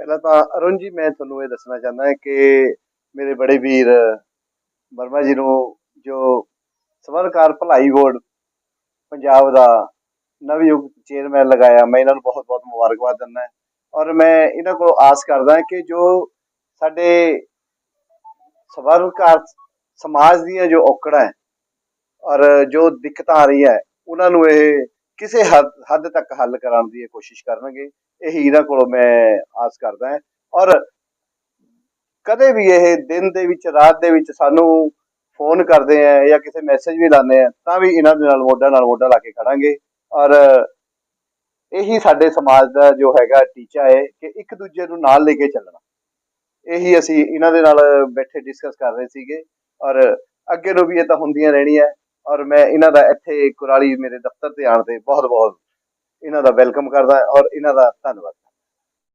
ਪਹਿਲਾਂ ਤਾਂ ਅਰੁਣ ਜੀ, ਮੈਂ ਤੁਹਾਨੂੰ ਇਹ ਦੱਸਣਾ ਚਾਹੁੰਦਾ ਹਾਂ ਕਿ ਮੇਰੇ ਬੜੇ ਵੀਰ ਵਰਮਾ ਜੀ ਨੂੰ ਜੋ ਸਵਰਕਾਰ ਭਲਾਈ ਬੋਰਡ ਪੰਜਾਬ ਦਾ ਨਵਯੁਗ ਚੇਅਰਮੈਨ ਲਗਾਇਆ, ਮੈਂ ਇਹਨਾਂ ਨੂੰ ਬਹੁਤ ਬਹੁਤ ਮੁਬਾਰਕਬਾਦ ਦਿੰਦਾ ਔਰ ਮੈਂ ਇਹਨਾਂ ਕੋਲੋਂ ਆਸ ਕਰਦਾ ਕਿ ਜੋ ਸਾਡੇ ਸਵਰਕਾਰ ਸਮਾਜ ਦੀਆਂ ਜੋ ਔਕੜਾਂ ਔਰ ਜੋ ਦਿੱਕਤਾਂ ਆ ਰਹੀ ਹੈ, ਉਹਨਾਂ ਨੂੰ ਇਹ ਕਿਸੇ ਹੱਦ ਹੱਦ ਤੱਕ ਹੱਲ ਕਰਾਉਣ ਦੀ ਕੋਸ਼ਿਸ਼ ਕਰਨਗੇ। ਇਹੀ ਇਹਨਾਂ ਕੋਲੋਂ ਮੈਂ ਆਸ ਕਰਦਾ ਹਾਂ। ਔਰ ਕਦੇ ਵੀ ਇਹ ਦਿਨ ਦੇ ਵਿੱਚ, ਰਾਤ ਦੇ ਵਿੱਚ ਸਾਨੂੰ ਫੋਨ ਕਰਦੇ ਆ ਜਾਂ ਕਿਸੇ ਮੈਸੇਜ ਵੀ ਲਾਉਂਦੇ ਆ, ਤਾਂ ਵੀ ਇਹਨਾਂ ਦੇ ਨਾਲ ਮੋਢਾ ਨਾਲ ਮੋਢਾ ਲਾ ਕੇ ਖੜਾਂਗੇ। ਔਰ ਇਹੀ ਸਾਡੇ ਸਮਾਜ ਦਾ ਜੋ ਹੈਗਾ ਟੀਚਾ ਹੈ ਕਿ ਇੱਕ ਦੂਜੇ ਨੂੰ ਨਾਲ ਲੈ ਕੇ ਚੱਲਣਾ। ਇਹੀ ਅਸੀਂ ਇਹਨਾਂ ਦੇ ਨਾਲ ਬੈਠੇ ਡਿਸਕਸ ਕਰ ਰਹੇ ਸੀਗੇ। ਔਰ ਅੱਗੇ ਨੂੰ ਵੀ ਇਹ ਤਾਂ ਹੁੰਦੀਆਂ ਰਹਿਣੀਆਂ। ਔਰ ਮੈਂ ਇਹਨਾਂ ਦਾ ਇੱਥੇ ਕੁਰਾਲੀ ਮੇਰੇ ਦਫ਼ਤਰ ਤੇ ਆਉਣ ਤੇ ਬਹੁਤ ਬਹੁਤ ਇਹਨਾਂ ਦਾ ਵੈਲਕਮ ਕਰਦਾ ਔਰ ਇਹਨਾਂ ਦਾ ਧੰਨਵਾਦ